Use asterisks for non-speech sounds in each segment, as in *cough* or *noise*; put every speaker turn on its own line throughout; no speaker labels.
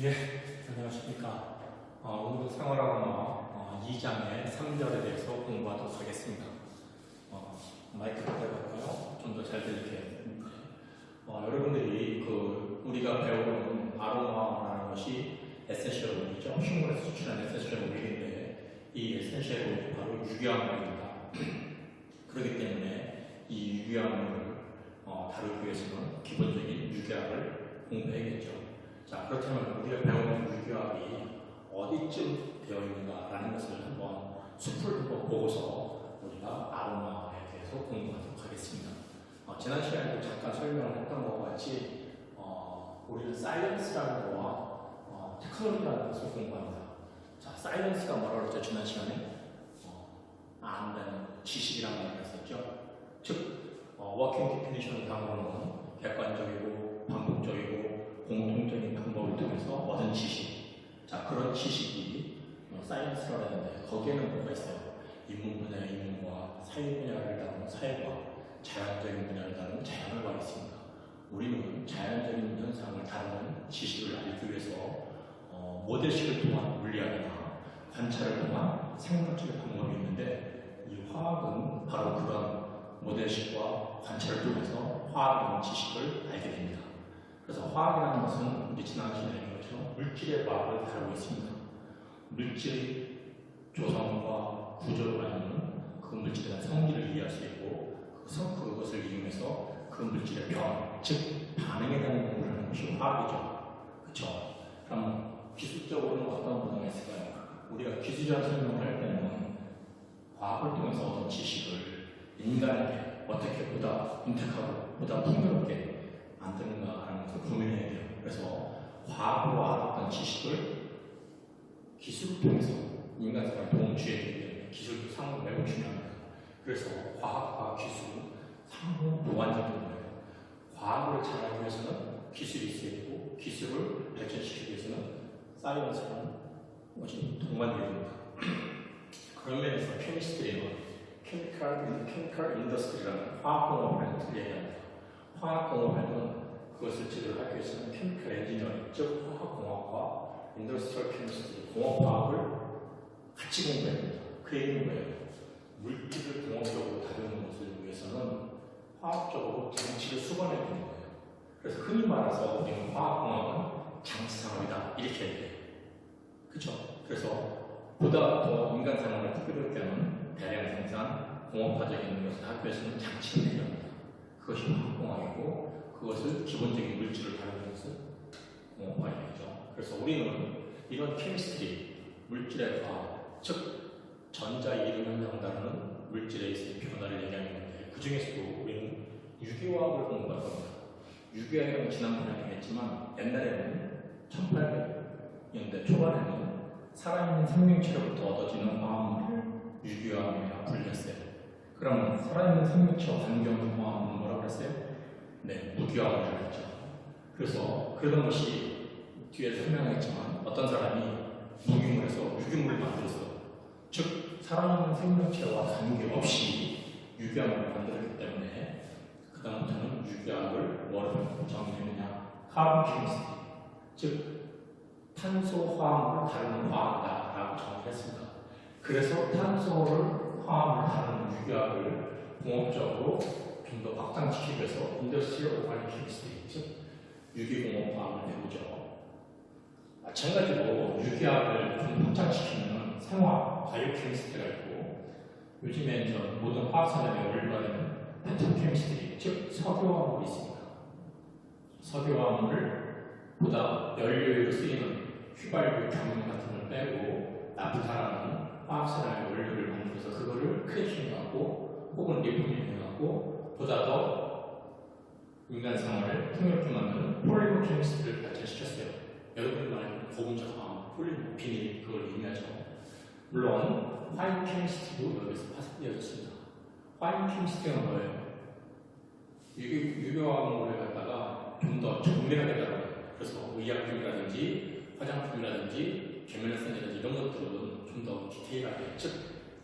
예, 안녕하십니까. 어, 오늘은 생활학원어 어, 2장의 3절에 대해서 공부하도록 하겠습니다. 어, 마이크를 떼볼까요? 좀 더 잘 들리게. 어, 여러분들이 그 우리가 배우는 아로마라는 것이 에센셜 오일이죠. 식물에서 수출한 에센셜 오일인데 이 에센셜 오일이 바로 유기암물입니다. *clears throat* 그렇기 때문에 이 유기암물을 어, 다루기 위해서는 기본적인 유기학을 공부해야겠죠. 자, 그렇다면 우리가 배우는 유기학이 어디쯤 되어 있는가라는 것을 한번 숲을 한번 보고서 우리가 아로마에 대해서 공부하도록 하겠습니다. 어, 지난 시간에도 잠깐 설명을 했던 것과 같이 어, 우리는 사이언스라는 거와 어, 테크놀로지라는 것을 공부합니다. 자, 사이언스가 뭐라고 했죠? 지난 시간에 어, 안다는 지식이라는 말을 했었죠. 즉, 어, 워킹 디피니션을 당으로는 객관적이고 반복적이고 공통적인 방법을 통해서 얻은 지식. 자, 그런 지식이 어, 사이언스라고 하는데 거기에는 뭐가 있어요? 인문 분야의 인문과 사회 분야를 다루는 사회과 자연적인 분야를 다루는 자연과 있습니다. 우리는 자연적인 현상을 다루는 지식을 알기 위해서 어, 모델식을 통한 물리학이나 관찰을 통한 생물학적인 방법이 있는데 이 화학은 바로 그런 모델식과 관찰을 통해서 화학적인 지식을 알게 됩니다. 그래서 화학이라는 것은 우리 지난 시간에 것처럼 물질의 과학을 다루고 있습니다. 물질의 조성과 구조를 알면 그 물질에 대한 성질을 이해할 수 있고 그 성, 그것을 이용해서 그 물질의 변, 즉 반응에 대한 공부를 하는 것이 화학이죠. 그렇죠? 그럼 기술적으로는 어떤 분야가 있을까요? 우리가 기술적 설명을 할 때는 과학을 통해서 얻은 지식을 인간에게 어떻게 보다 윤택하고 보다 풍요롭게 만드는가라는 것을 고민해야 돼요. 그래서 과학으로 알았던 지식을 기술을 통해서 인간 생활에 도움을 주어야 되기 때문에 기술도 상호 매우 중요합니다. 그래서 과학과 기술은 상호 보완적인 거예요. 과학을 잘하기 위해서는 기술이 있어야 되고 기술을 발전시키기 위해서는 사이언스라는 것이 동반되어야 됩니다. *clears throat* 그런 면에서 케미스트리는 케미컬, 케미컬 인더스트리라는 화학공업을 얘기합니다. 화학공업에는 그것을 제대로 하기 위해서는 케미컬 엔지니어링, 즉 화학공학과 인더스트리얼 케미스트리, 공업화학을 같이 공부해야 됩니다. 그 얘기는 뭐예요? 물질을 공업적으로 다루는 것을 위해서는 화학적으로 장치를 수반해야 되는 거예요. 그래서 흔히 말해서 우리는 화학공학은 장치산업이다 이렇게 얘기해요. 그렇죠? 그래서 보다 더 인간 생활을 풍요롭게 하는 대량 생산, 공업화적인 것을 위해서는 장치를 내려합니다. 그것이 화학공학이고 그것을 기본적인 물질을 다루는 것은 공업화학이죠. 그래서 우리는 이런 케미스트리, 물질의 과학, 즉 전자 이론 현상을 다루는 물질에 있어의 변화를 얘기하는 건데 그 중에서도 우리는 유기화학을 공부할 겁니다. 유기화학은 지난번에 얘기했지만 옛날에는 1800년대 초반에는 살아있는 생명체로부터 얻어지는 화합물을 유기화합이라 불렸어요. 그럼 살아있는 생명체와 관계없는 했어요? 네, 무기화합이라고 했죠. 그래서 그런 것이 뒤에 설명했지만 어떤 사람이 무기물에서 유기물을 만들었어. 즉 살아있는 생명체와 관계없이 유기화합을 만들었기 때문에 그 다음부터는 유기화합을 뭐라고 정의했느냐? 카본 케미스트리. 즉 탄소 화합을 다루는 화학이다라고 정의했습니다. 그래서 탄소를 화합을 다루는 유기학을 공업적으로 좀 더 확장시키기 위해서 인더스트리얼 오가닉 케미스트리, 즉 유기공업화학을 배우죠. 마찬가지로 유기학을 좀 확장시키는 생화, 바이오 케미스트리가 있고 요즘에 이제 모든 화학산업에 원료화되는 페트로 케미스트리, 즉 석유화학이 있습니다. 석유화학을 보다 연료로 쓰이는 휘발유, 경유 같은 걸 빼고 나프타라는 화학산화의 원료를 만들어서 그거를 크래킹하고 혹은 리포닝하고 보다 더 인간 생활을 풍요롭게 만드는 폴리머 케미스트를 발전시켰어요. 여러분 말하는 고분자화, 폴리머, 비닐 그걸 의미하죠. 물론 화인 케미스트도 여기서 파생되어졌습니다. 화인 케미스트가 뭐예요? 유기, 유기화학물을 갖다가 좀 더 정밀하게 다뤄요. 그래서 의약품이라든지 화장품이라든지 계면성이라든지 이런 것들은 좀 더 디테일하게 즉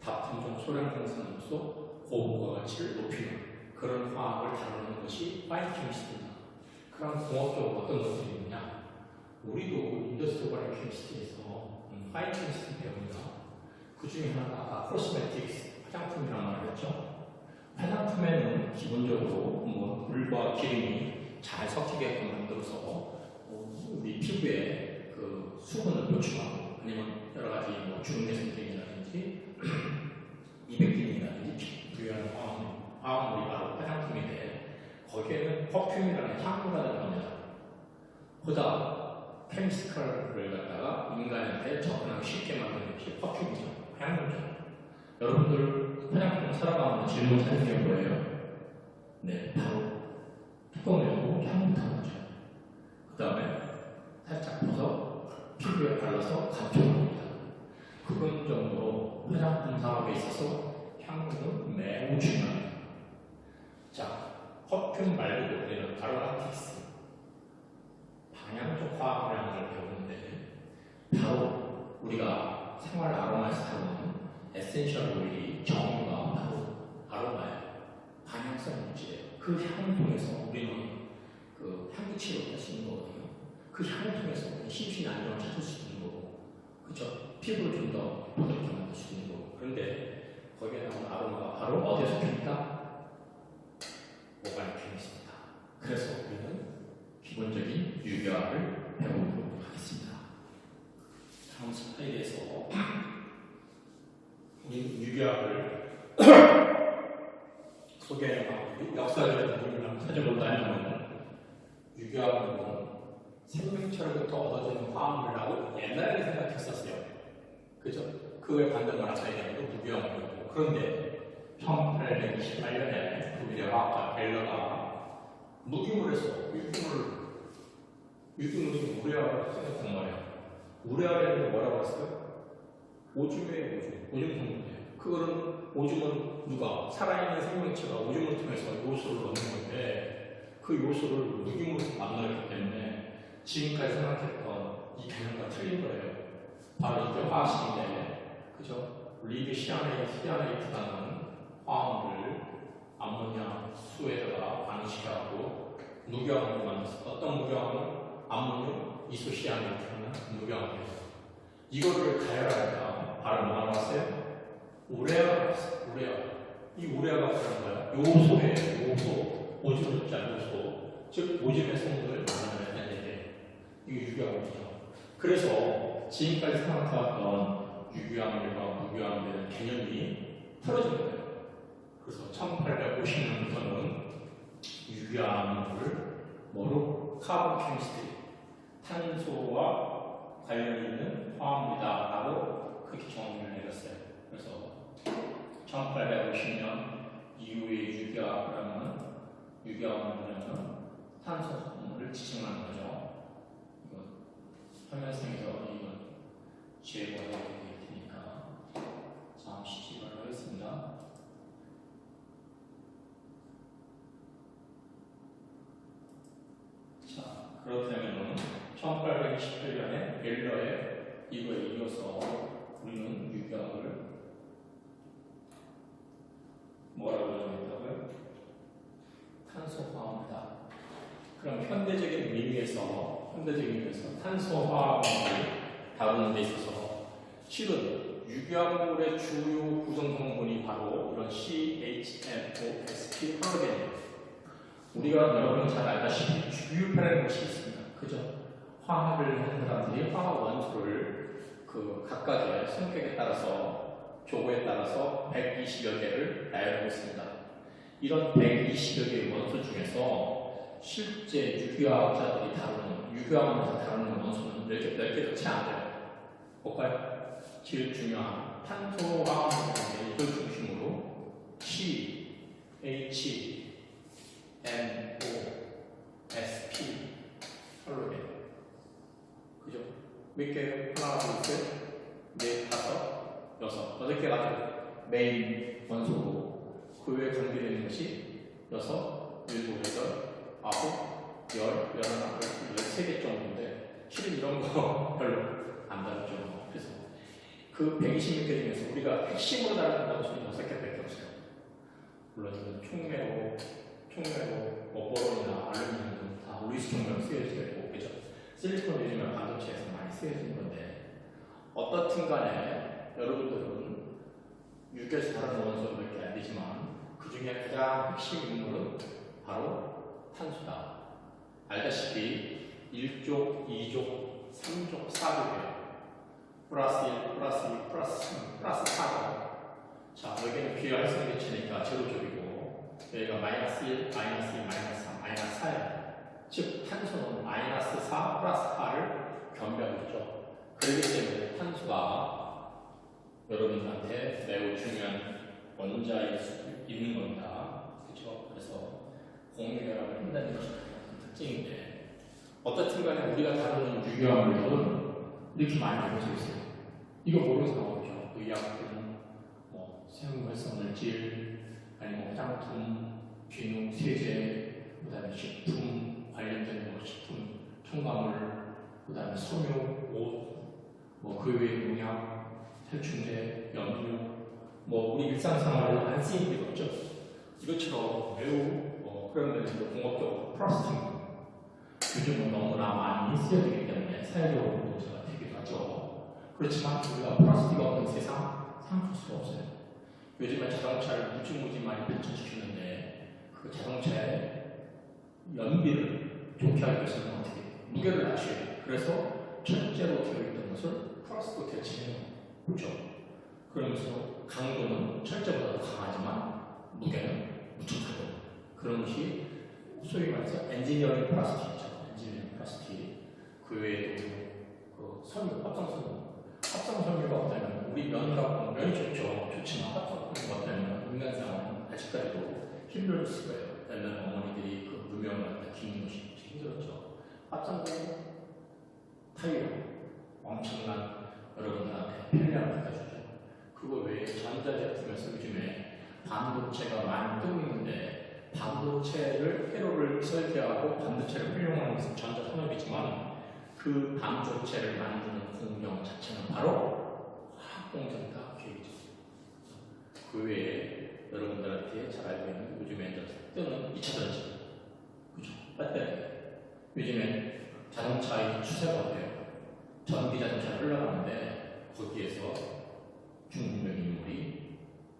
다품종 소량 생산으로서 고부가 가치를 높이는 그런 화학을 다루는 것이 파이케미스트입니다. 그럼 공업적으로 어떤 것들이 있느냐? 우리도 인더스트리얼 케미스트리에서 음, 파인 케미스트리 배웁니다. 그 중에 하나가 아까 코스메틱스 화장품이라는 말을 했죠. 화장품에는 기본적으로 뭐 물과 기름이 잘 섞이게끔 만들어서 어, 우리 피부에 그 수분을 보충하고 아니면 여러 가지 뭐 생성이라든지 이백균이라든지 *clears throat* 부유한 화학, 화학물이 바로 화장품인데 거기에는 퍼퓸이라는 향료가 들어갑니다. 보다 케미스컬을 갖다가 인간한테 접근하기 쉽게 만드는 게 퍼퓸이죠. 향료죠. 여러분들 화장품 살아가면서 질문 하는 게 뭐예요? 네, 바로 뚜껑 열고 향부터 나죠. 그 다음에 살짝 벗어 피부에 발라서 감춰줍니다. 그건 정도로 화장품 산업에 있어서 향은 매우 중요합니다. 자, 퍼퓸 말고도 우리는 아로마틱스, 방향적 화학이라는 걸 배우는데 바로 우리가 생활 아로마에서 다루는 에센셜 오일이 정유가 바로 아로마예요. 방향성 물질이에요. 그 향을 통해서 우리는 그 향기 치료를 할 수 있는 거거든요. 그 향을 통해서 심신 안정을 찾을 수 있는 거고, 그죠? 피부를 좀더 부드럽게 만들 수 있는 거고. 그런데 거기에 나오는 아로마가 바로 어디에 속합니까? 오가닉 케미스입니다. 그래서 우리는 기본적인 유교학을 배워보도록 하겠습니다. 다음 슬라이드에서 우리 유교학을 소개하고 역사적인 부분을 한번 찾아본다면 유교학은 생명체로부터 얻어지는 화합물이라고 옛날에 생각했었어요. 그죠? 반대말 아까 얘기한 게 무교학이고 그런데 1828년에 독일의 화학자 벨러가 무기물에서 유기물을 유기물이 우레아를 생각한 말이야. 우레아를 뭐라고 했어요? 오줌이에요, 오줌. 오줌 성분이에요. 그거는 오줌은 누가 살아있는 생명체가 오줌을 통해서 요소를 넣는 건데 그 요소를 무기물에서 만들었기 때문에 지금까지 생각했던 이 개념과 틀린 거예요. 바로 이게 화학식인데, 그죠? 리드 시아네이, 시아네이트라는 화합물을 암모니아 수에다가 방식하고 무교합을 만들었어. 어떤 무교합을? 암모늄 이소시아네이트라는 무교합이에요. 이거를 가열하니까 바로 뭐가 나왔어요? 나왔어요. 우레아. 이 우레아가 그런 거야. 요소예요. 요소. 오줌을 숫자 요소. 즉 오줌의 성분을 만들어야 되는데 이게 유교합이죠. 그래서 지금까지 생각해왔던 유교합물과 무교합물의 개념이 틀어진 거예요. 그래서 1850년부터는 유교합물을 뭐로 카본 케미스트리 탄소와 관련이 있는 화합물이다라고 그렇게 정의를 내렸어요. 그래서 1850년 이후에 유교합이라는 유교합물이라는 탄소 화합물을 지칭하는 거죠. 이거 화면상에서 이거 제거해 드릴 테니까 잠시 지도를 하겠습니다. 자, 그렇다면 1828년에 벨러의 이거에 이어서 우리는 유교학을 뭐라고 정했다고요? 탄소화합이다. 그럼 현대적인 의미에서 현대적인 의미에서 탄소화합을 다루는 데 있어서 실은 유교합물의 주요 구성 성분이 바로 이런 CHNOSP 헐로겐이에요. 우리가 여러분 잘 알다시피 주유파라는 것이 있습니다. 그죠? 화학을 하는 사람들이 화학 원소를 그 각각의 성격에 따라서 조고에 따라서 120여 개를 나열하고 있습니다. 이런 120여 개의 원소 중에서 실제 유교학자들이 다루는 유교학에서 다루는 원소는 몇 개, 몇 개도 채안 돼요. 볼까요? 제일 중요한 탄소 화학물인데 이걸 중심으로 C, H, N, O, S, P 헐로겐 그죠? 몇 개? 하나, 둘, 셋, 넷, 다섯, 여섯 여덟 개 가지고 메인 원소고 그 외에 관계되어 있는 것이 여섯, 일곱, 여덟, 아홉, 열, 열하나, 열세 개 정도인데 실은 이런 거 *laughs* 별로 안 다루죠. 그래서 그 120몇 개 중에서 우리가 핵심으로 다루는 원소는 여섯 개밖에 없어요. 물론 이건 총매로 총매로 뭐 보론이나 알루미늄 다 우리수 총매로 쓰여져 있고 그죠? 실리콘 요즘에 어떻든 간에 여러분들은 유기에서 다른 몇개 안 되지만 그 중에 가장 핵심 인물은 바로 탄소다. 알다시피 1족, 2족, 3족, 4족이에요. 플러스 1, 플러스 2, 플러스 3, 플러스 4족. 자, 여기는 비례 활성 개체니까 제로족이고 여기가 마이너스 1, 마이너스 2, 마이너스 3, 마이너스 4예요. 즉 탄소는 마이너스 4 플러스 8을 겸비하고 있죠. 그렇기 때문에 탄소가 여러분들한테 매우 중요한 원자일 수 있는 겁니다. 그렇죠? 그래서 공유결합을 한다는 것이 특징인데 어떻든 간에 우리가 다루는 유기화물들은 이렇게 많이 나눠져 있어요. 이거 모르는 사람 없죠. 의약품, 뭐 생활성물질, 아니면 화장품, 비누, 세제, 그 다음에 식품 관련된 뭐 식품, 첨가물, 그 다음에 섬유, 옷, 뭐 그 외에 농약, 살충제, 염료, 뭐 우리 일상생활에 안 쓰이는 게 없죠. 이것처럼 매우 뭐 그런 면에서 공업적으로 플라스틱 요즘은 너무나 많이 쓰여지기 때문에 사회적으로 문제가 되기도 하죠. 그렇지만 우리가 플라스틱 없는 세상 생각할 수가 없어요. 요즘에 자동차를 무지무지 많이 발전시켰는데 그 자동차의 연비를 좋게 하기 위해서는 어떻게? 무게를 낮춰야 돼요. 그래서 철제로 되어 있던 것을 플라스틱으로 대체해요. 그렇죠? 그러면서 강도는 철제보다 더 강하지만 무게는 무척 가벼워. 그런 것이 소위 말해서 엔지니어링 플라스틱이죠. 엔지니어링 플라스틱. 그 외에도 그 섬유, 합성섬유. 합성섬유가 없다면 우리 면과 면이 좋죠. 좋지만 합성 없다면 인간상은 아직까지도 힘들 수가 있어요. 옛날 어머니들이 그 무명을 다 기는 것이 힘들었죠. 합성섬유 타이어 엄청난 여러분들한테 편리함을 갖다 주죠. 그거 외에 전자제품에서 요즘에 반도체가 많이 뜨고 있는데 반도체를 회로를 설계하고 반도체를 활용하는 것은 전자산업이지만 그 반도체를 만드는 공정 자체는 바로 화학공정이다. 그 외에 여러분들한테 잘 알고 있는 요즘에 이제 뜨는 2차 전지 그죠? 배터리 요즘에 자동차의 추세가 어때요? 전기 자동차 흘러가는데 거기에서 중국명 인물이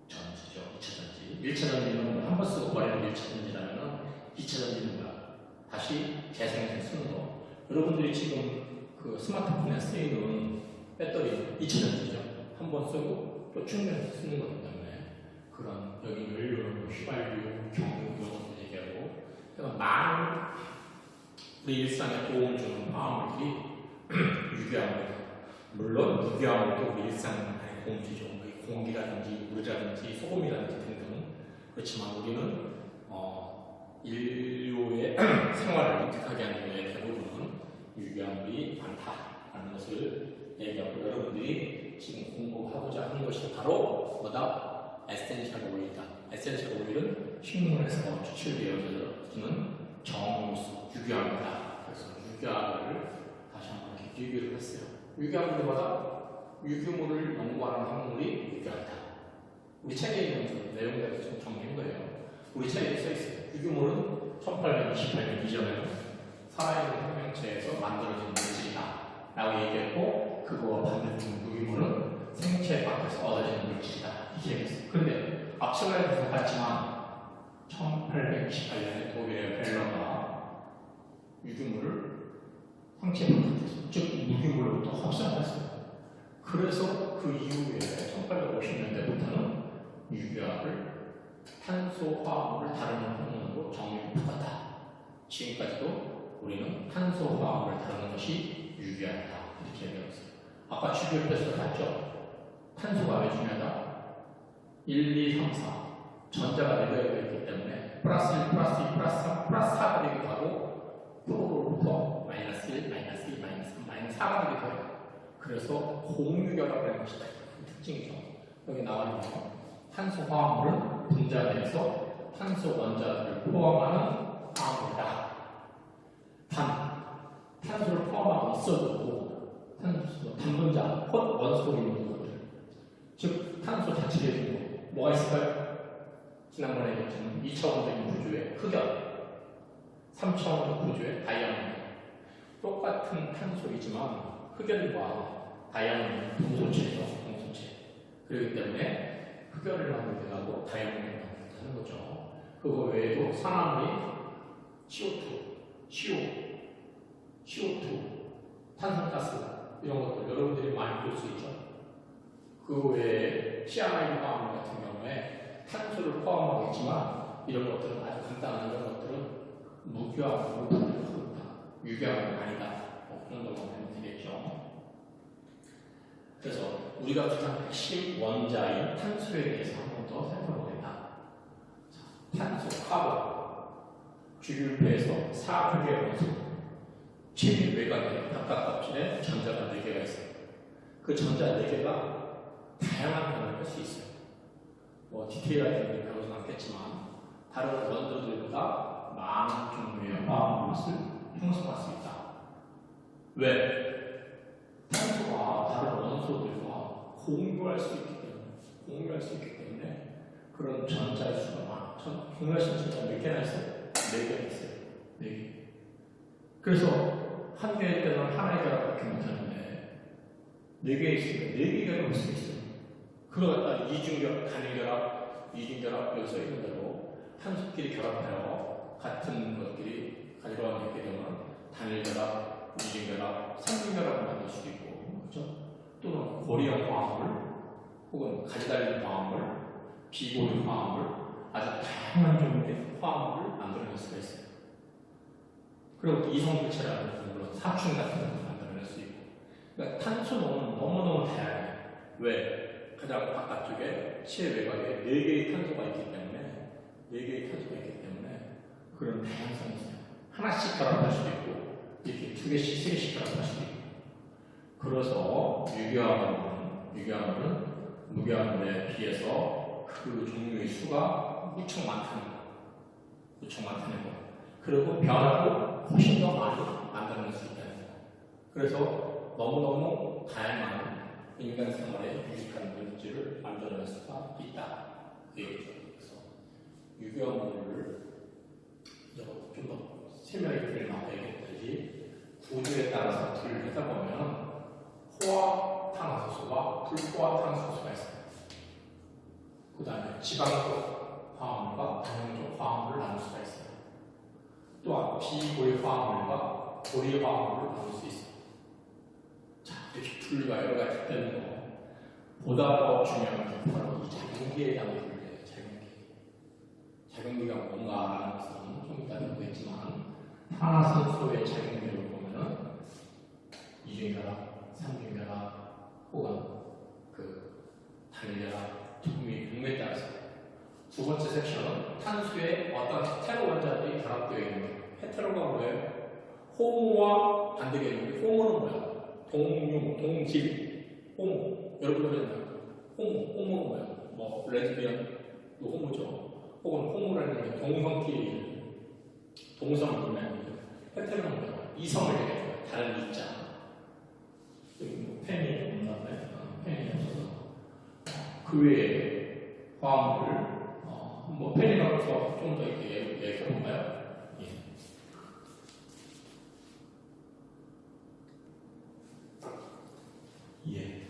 전지죠. 2차 전지. 1차 전지는 한 번 쓰고 버리는 1차 전지라면 2차 전지는 뭐야? 다시 재생해서 쓰는 거. 여러분들이 지금 그 스마트폰에 쓰이는 배터리 2차 전지죠. 한 번 쓰고 또 충전해서 쓰는 때문에 그런 여기 연료를 뭐 휘발유, 경유 이런 얘기하고 그러니까 많은 우리 일상에 도움을 주는 화학물들이 *clears throat* 유기화물이다. 물론 유기화물도 우리 도움 주죠. 뭐 공기라든지 물이라든지 소금이라든지 등등. 그렇지만 우리는 어, 인류의 *clears throat* 생활을 윤택하게 하는 데에 대부분은 유기화물이 많다라는 것을 얘기하고 여러분들이 지금 공부하고자 하는 것이 바로 뭐다? 에센셜 오일이다. 에센셜 오일은 식물에서 추출되어지는 정수, 유기화물이다. 그래서 유기화물을 다시 한번 이렇게 비교를 했어요. 유기화물마다 유기물을 연구하는 학문이 유기화이다. 우리 책에 있는 그 내용들을 좀 정리한 거예요. 우리 책에 써 있어요. 유기물은 1828년 이전에는 살아있는 생명체에서 만들어진 물질이다. 라고 얘기했고, 그거와 반대쪽 유기물은 생체 밖에서 얻어지는 물질이다. 이렇게 근데 앞서가에서 봤지만 1828년에 독일의 벨러가 유기물을 바깥에서 즉 무기물로부터 합성했어요. 그래서 그 이후에 1850년대부터는 유기화를 탄소화합을 다루는 학문으로 정의를 바꿨다. 지금까지도 우리는 탄소화합을 다루는 것이 유기화다. 이렇게 얘기했어요. 아까 주기율 테스트 봤죠? 탄소가 왜 중요하다? 1, 2, 3, 4 전자가 내려져 있기 때문에 플러스 1, 플러스 2, 플러스 3, 플러스 4가 되기도 하고 프로로부터 마이너스 1, 마이너스 2, 마이너스 3, 마이너스 4가 되기도 해요. 그래서 공유결합이라는 것이 큰 특징이죠. 여기 나와 있는 탄소 화합물은 분자돼서 탄소 원자를 포함하는 화합물이다. 단, 탄소를 포함하고 있어도 탄소, 단분자, 헛 원소로 있는 것들. 즉, 탄소 있는 뭐가 있을까요? 지난번에 얘기했지만 2차원적인 구조의 흑연, 3차원적 구조의 다이아몬드. 똑같은 탄소이지만 흑연과 다이아몬드 동소체죠. 동소체. 그렇기 때문에 흡연을 만들게 하고 다이아몬드를 만들게 하는 거죠. 그거 외에도 산화물이 CO2, CO, CO2, 탄산가스 이런 것들 여러분들이 많이 볼 수 있죠. 그 외에 시아나이드 화합물 같은 경우에 탄소를 포함하고 있지만 이런 것들은 아주 간단한 이런 것들은 무기화학으로 만들어진다. 유기화학은 아니다. 뭐 그런 걸로 보면 되겠죠. 그래서 우리가 가장 핵심 원자인 탄소에 대해서 한 번 더 살펴보겠다. 자, 탄소, 카본, 주류표에서 사극의 원소, 최밀 외곽에 각각값질에 전자가 4개가 있어요. 그 전자 4개가 다양한 변화를 할 수 있어요. 뭐 디테일하게 배우진 않겠지만 다른 원소들보다 많은 종류의 화합물을 형성할 수 있다. 왜? 탄소가 다른 원소들과 공유할 수 있기 때문에 공유할 수 있기 때문에 그런 전자의 수가 많아. 전, 공유할 수 전자 몇 개나 있어요? 네 개나 있어요. 네 개. 그래서 한 개일 때는 하나의 결합밖에 못하는데 네개 있으면 네개 결합할 수 있어요. 그걸 갖다 이중결합, 단일결합, 이중결합 여기서 있는 대로 탄소끼리 결합하여 같은 것끼리 가져가 있게 되면 단일결합, 이중결합, 삼중결합을 만들 수도 있고 그렇죠? 또는 고리형 화합물 혹은 가지 달린 화합물, 비고리 화합물 아주 다양한 종류의 화합물을 만들어낼 수가 있어요. 그리고 이성물체라는 물론 사충 같은 것도 만들어낼 수 있고 그러니까 탄소는 너무너무 다양해요. 왜? 가장 바깥쪽에 실외곽에 4개의 탄소가 있기 때문에 4개의 탄소가 있기 때문에 그런 다양성이 있어요. 하나씩 결합할 수도 있고 이렇게 두 개씩, 세 개씩 결합할 수도 있고. 그래서 유기화합물은 유기화합물은 무기화합물에 비해서 그 종류의 수가 무척 많다는 거. 무척 많다는 거. 그리고 변화도 훨씬 더 많이 만들어낼 수 있다는 거. 그래서 너무너무 다양한 인간 생활에 유익한 물질을 만들어낼 수가 있다. 그 얘기죠. 그래서 유기화물을 좀더 설명이 드리면 얘기했듯이 구조에 따라서 하다 보면 포화 탄화수소와 불포화 탄화수소가 있어요. 그 다음에 지방적 화합물과 단형적 화합물을 나눌 수가 있어요. 또한 비고리 화합물과 고리 화합물을 나눌 수. 자, 이렇게 분류가 여러 가지 거. 보다 더 중요한 게 바로 이 작용기에 대한 분류예요. 작용기. 작용기가 뭔가라는 것은 좀 이따 공부했지만 탄화산소의 작용기를 보면은 이중결합, 삼중결합, 혹은 그 단일결합, 등의 등에 따라서 두 번째 섹션은 탄수에 어떤 헤테로 원자들이 결합되어 있는 거예요. 헤테로가 뭐예요? 호모와 반대 개념이 호모는 뭐야? 동융, 동질, 호모. 여러분 들으셨나요? 호모, 호모는 뭐야? 뭐 레즈비언도 호모죠. 혹은 호모라는 게 동성끼리 동성을 의미하는 헤테로는 뭐야? 이성을 얘기해요. 다른 이자. 여기 뭐 없나봐요. 어, 펜이 없어서 그 외에 화합물을 어, 뭐 펜이라서 좀더 이렇게 얘기해 볼까요? 예. 예.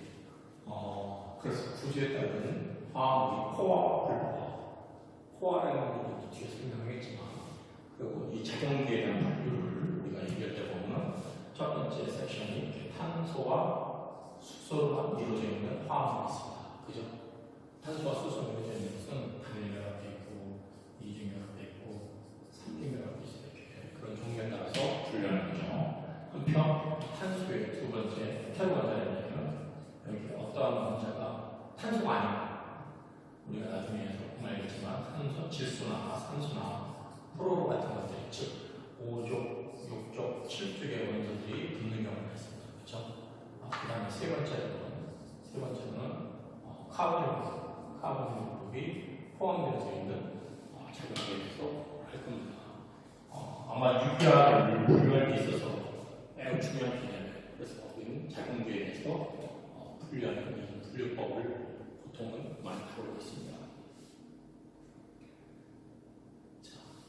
어, 그래서 따른 화합물이 포화, 불포화. 포화라는 것도 뒤에 설명하겠지만, 그리고 이 작용기에 대한 분류를 우리가 연결돼 보면 첫 번째 섹션이 탄소와 수소로 이루어져 있는 화합물이 있습니다. 그죠? 탄소와 수소로 이루어져 있는 것은 단일결합돼 있고, 이중결합돼 있고, 삼중결합돼 있고, 이렇게 그런 종류에 따라서 분류하는 거죠. 한편 탄소의 두 번째 태로 원자라는 얘기는 이렇게 어떠한 원자가 탄소가 아니고 우리가 나중에 조금 알겠지만 탄소, 질소나 산소나 프로로 같은 것들 즉 5족, 6족, 7족의 원소들이 붙는 경우가 있습니다. 그렇죠? 아, 그 다음에 세 번째는 세 번째는 어, 카본이 카본 물이 포함되어 있는 어, 작용에 대해서 할 겁니다. 어, 아마 유기화를 분류할 때 있어서 매우 중요한 개념이에요. 그래서 우리는 작용기에 대해서 어, 분류하는 이 분류법을 보통은 많이 다루고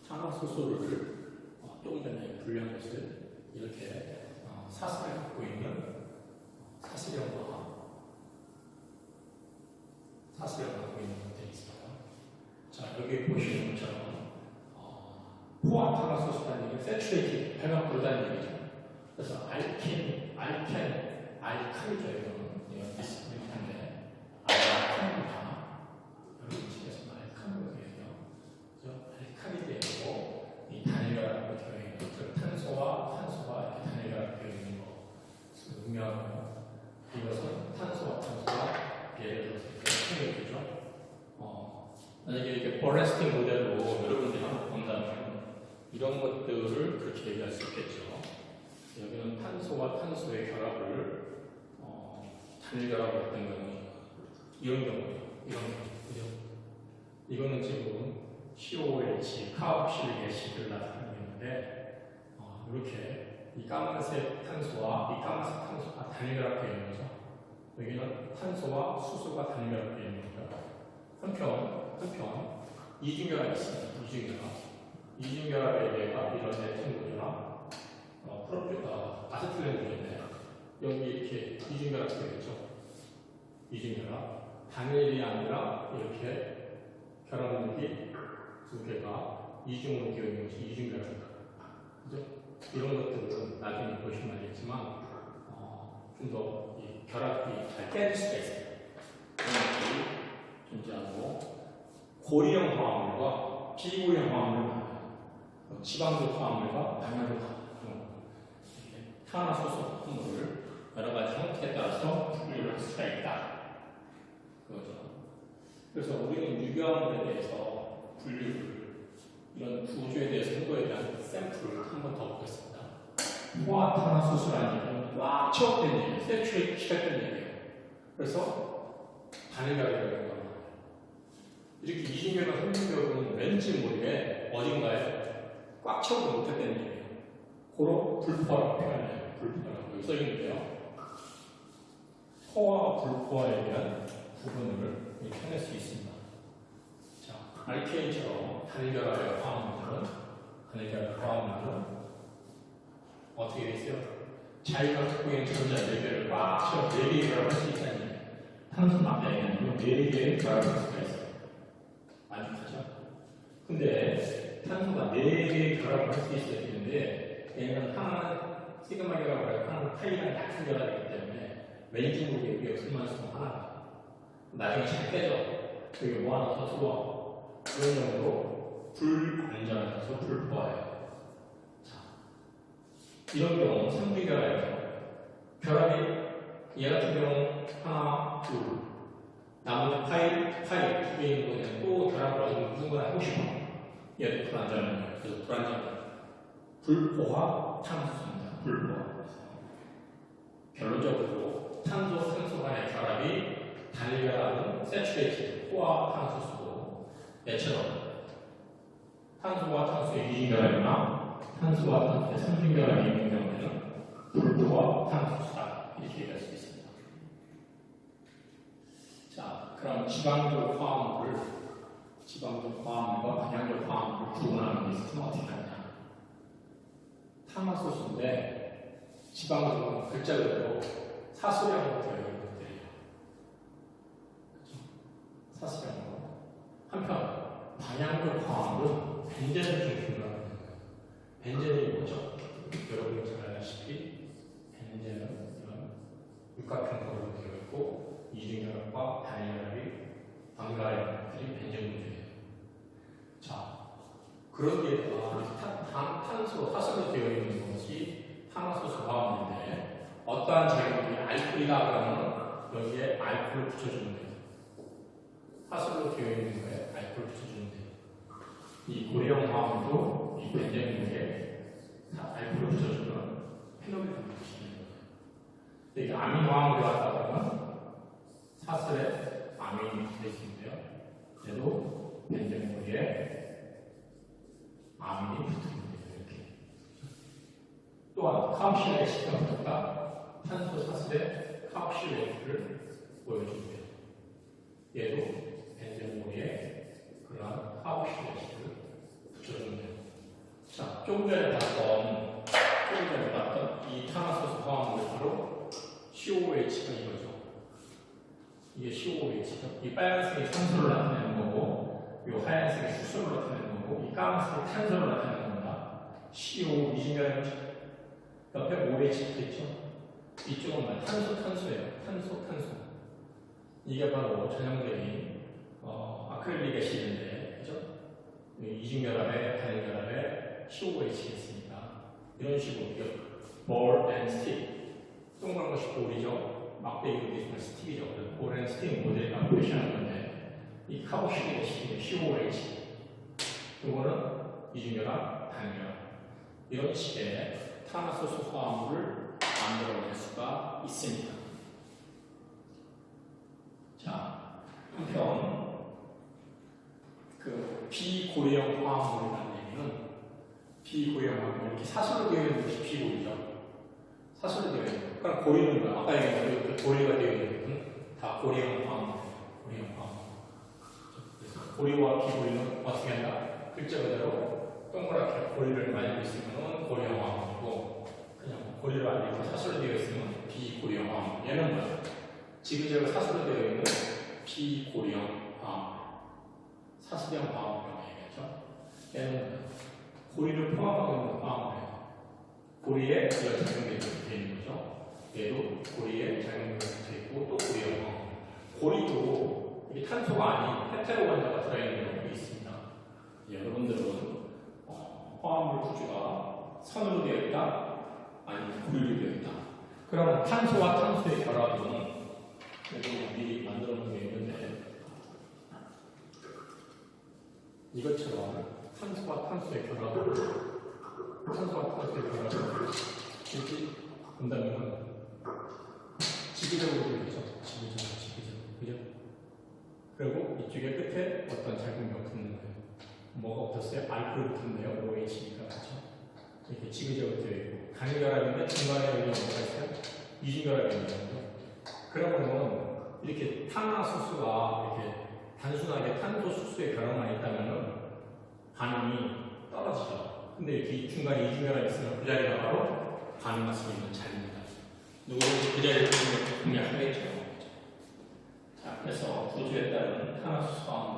사마소소를 어, 조금 전에 분리한 것을 이렇게 어, 사슬을 갖고 있는 어, 사슬형과 사슬형을 갖고 있는 것들이 있어요. 자, 여기 보시는 것처럼 어, 포아타가소스라는 얘기는 세츄레이팅, 배가 부르다는 얘기죠. 그래서 알켄, 알켄, 알칼이죠, 이거. 탄소와 탄소의 결합을 어, 단일 결합을 했던 거는 이런 경우예요. 이런 경우. 그죠? 이거는 지금 COH, 카옥실게시를 나타내는 건데 어, 이렇게 이 까만색 탄소와 이 까만색 탄소가 단일 결합되어 있는 거죠. 여기는 탄소와 수소가 단일 결합되어 있는 거죠. 한편, 한편 이중결합이 있습니다. 이중결합. 이중결합에 얘가 이런 어, 프로필, 어, 아세틸렌인데 여기 이렇게 이중결합 되겠죠. 이중결합. 단일이 아니라 이렇게 결합물이 두 개가 이중으로 되어 있는 것이 이중결합입니다. 그죠? 이런 것들은 나중에 보시면 알겠지만 어, 좀더 결합이 잘 깨질 수가 있어요. 존재하고 고리형 화합물과 비고리형 화합물 뭐 지방적 화합물과 방향적 화합물 탄화소속 화합물을 여러 가지 형태에 따라서 분류를 할 수가 있다. 그거죠. 그래서 우리는 유교화물에 대해서 분류를 이런 구조에 대해서 한거에 대한 샘플을 한 번 더 보겠습니다. 포화탄화소수라는 얘기는 꽉 채워된 얘기예요. 세츄레이트 시켰던 얘기예요. 그래서 단일화가 되는 거예요. 이렇게 이중결과 삼중결은 왠지 모르게 어딘가에 꽉 채우지 못했다는 얘기예요. 고로 불포화라고 표현해요. 불포화라고 여기 써 있는데요. 포화와 불포화에 대한 이렇게 해낼 수 있습니다. 자, 알케인처럼 단일결합의 화합물은 단일결합 화합물은 어떻게 돼 있어요? 자기가 갖고 있는 전자 4개를 꽉 채워 4개 결합할 수 있다는 얘기예요. 탄소 막대기 아니고 4개의 결합할 수가 있어요. 크죠? 근데 탄소가 4개의 결합을 할 수 있어야 되는데 얘는 하나는 시그마 하고 하나는 파이랑 같은 결합이기 때문에 모르게 위에 없을만 수는 하나가 나중에 잘 빼져. 그게 모아놔서 좋아 그런 정도로 불안전해서 불포화해요. 자, 이런 경우 삼중결합이죠 결합이 얘 같은 경우 하나, 둘 나머지 파이, 파이 두개 있는 거는 또 결합을 어디서 무슨 거나 하고 싶어. 얘도 불안전한 거예요. 그래서 불안전 불포화 탄 소입니다 불포화 결론적으로 탄소, 탄소 간의 결합이 단일결합은 세츄레이트, 포화 탄소수고 얘처럼 탄소와 탄소의 이중결합이나 탄소와 탄소의 삼중결합이 있는 경우에는 불포화 탄소수다 이렇게 얘기할 수 있습니다. 자, 그럼 지방적 화합물을 지방적 화합물과 방향적 화합물을 구분하는 게 있으면 어떻게 하냐? 탄화소수인데 지방적은 글자 그대로 사소량으로 되어 있는 것들이에요. 그렇죠? 사소량으로. 한편 방향적 화합은 벤젠을 중심으로 하는. 벤젠이 뭐죠? 여러분이 잘 아시다시피 벤젠은 이런 육각형으로 되어 있고 이중결합과 단일결합이 반가의 벤젠 구조예요. 자, 그런 데다가 탄, 탄, 탄소, 사슬로 되어 있는 것이 탄화소수 화합물인데 어떠한 제품이 알코올이다 그러면 여기에 알코올을 붙여주면 돼요. 사슬로 되어 있는 거에 알코올을 붙여주면 돼요. 이 고리형 화합물도 이 벤젠물에 알코올을 붙여주면 페놀이 붙이는 거예요. 이게 아민 화합물이 왔다 그러면 사슬에 아민이 붙어있는데요. 얘도 벤젠물에 아민이 붙은 거예요. 또한 카옵실의 시간보다 탄소 사슬의 카옵실레이트를 보여줍니다. 얘도 벤젠물에 그러한 카옵실레이트를 붙여줍니다. 자, 조금 전에 봤던, 조금 전에 봤던 이 탄화소수 화합물이 바로 COH가 이거죠. 이게 COH죠. 이 빨간색이 산소를 나타내는 거고, 이 하얀색이 수소를 나타내는 거고, 이 까만색이 탄소를 나타내는 겁니다. CO 이중결합 옆에 OH 붙어있죠? 이쪽은 말 탄소 탄소예요. 탄소 탄소. 이게 바로 전형적인 어, 아크릴릭 애시드인데 그죠? 이중결합에 단결합에 COOH겠습니다. 이런 식으로 ball and stick 동그란 것이 볼이죠. 막대기로 되지만 스틱이죠. 그래서 ball and stick 모델이라고 표시하는 건데 이 카보시릭 애시드 COOH 이거는 이중결합 단결합 이런 식의 탄화수소 화합물을 만들어낼 수가 있습니다. 자, 한편 그 비고리형 화합물이라는 얘기는 비고리형 화합물 이렇게 사슬로 되어 있는 것이 비고리죠. 사슬로 되어 있는 거. 그럼 고리는 뭐야? 아까 얘기한 그 고리가 되어 있는 것은 다 고리형 화합물이에요. 고리형 화합물. 그래서 고리와 비고리는 어떻게 한다? 글자 그대로 동그랗게 고리를 가지고 있으면 고리형 화합물 이고 그냥 고리를 안 이렇게 사슬로 되어 있으면 화합물. 얘는 뭐야? 지그재그 사슬로 되어 있는 비고리형 화합물. 사슬형 화합물이라고 얘기하죠. 얘는 고리를 포함하고 있는 화합물이에요. 고리에 붙어 있는 거죠. 얘도 고리에 작용들이 붙어 있고 또 고리형 화합물. 고리도 이게 탄소가 아닌 헤테로 원자가 들어있는 경우도 있습니다. 여러분들은 어, 화합물 구조가 선으로 되어 있다, 아니면 고리로 되어 있다. 그럼 탄소와 탄소의 결합은 여기 미리 만들어 놓은 게 있는데 이것처럼 탄소와 탄소의 결합을 탄소와 탄소의 결합을 이렇게 본다면 지그적으로 되겠죠. 지그적, 지그적, 그죠? 그리고 이쪽에 끝에 어떤 작용이 붙는 거예요. 뭐가 붙었어요? 알코올 붙었네요. OH니까 그렇죠? 이렇게 지그적으로 되어 있고 단결합인데 중간에 여기 뭐가 있어요? 이중결합이 있는 거죠. 그러면 이렇게 탄화수소가 이렇게 단순하게 탄소 수소에 결합만 있다면 반응이 떨어지죠. 근데 이렇게 중간에 이중결합이 있으면 그 자리가 바로 반응할 수 있는 자리입니다. 누구든지 그 자리를 분명하겠죠. 자, 그래서 구조에 따른 탄화수소 화합물이